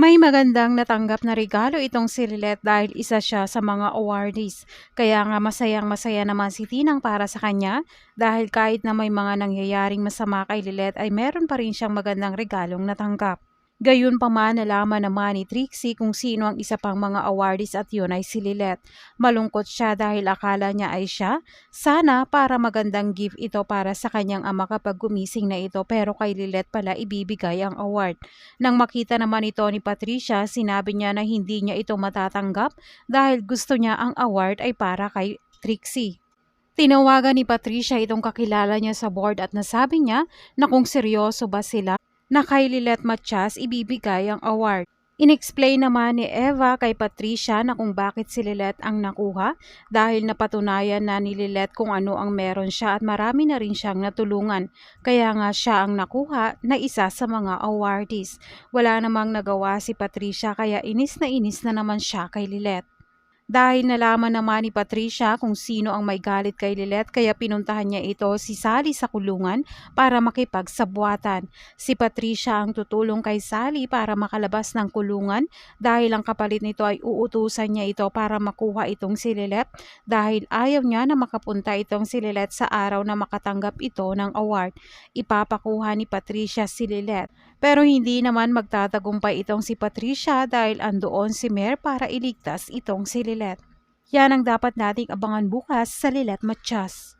May magandang natanggap na regalo itong si Lilet dahil isa siya sa mga awardees. Kaya nga masayang masaya naman si Tinang para sa kanya dahil kahit na may mga nangyayaring masama kay Lilet ay meron pa rin siyang magandang regalong natanggap. Gayun pa man nalaman naman ni Trixie kung sino ang isa pang mga awardees at yun ay si Lilet. Malungkot siya dahil akala niya ay siya. Sana para magandang gift ito para sa kanyang ama kapag gumising na ito pero kay Lilet pala ibibigay ang award. Nang makita naman ito ni Patricia, sinabi niya na hindi niya ito matatanggap dahil gusto niya ang award ay para kay Trixie. Tinawagan ni Patricia itong kakilala niya sa board at nasabi niya na kung seryoso ba sila na kay Lilet Matias ibibigay ang award. Inexplain naman ni Eva kay Patricia na kung bakit si Lilet ang nakuha dahil napatunayan na ni Lilet kung ano ang meron siya at marami na rin siyang natulungan. Kaya nga siya ang nakuha na isa sa mga awardees. Wala namang nagawa si Patricia kaya inis na inis na naman siya kay Lilet. Dahil nalaman naman ni Patricia kung sino ang may galit kay Lilet kaya pinuntahan niya ito si Sally sa kulungan para makipagsabwatan. Si Patricia ang tutulong kay Sally para makalabas ng kulungan dahil ang kapalit nito ay uutusan niya ito para makuha itong si Lilet dahil ayaw niya na makapunta itong si Lilet sa araw na makatanggap ito ng award. Ipapakuha ni Patricia si Lilet. Pero hindi naman magtatagumpay itong si Patricia dahil andoon si Mer para iligtas itong si Lilet. Yan ang dapat nating abangan bukas sa Lilet Matias.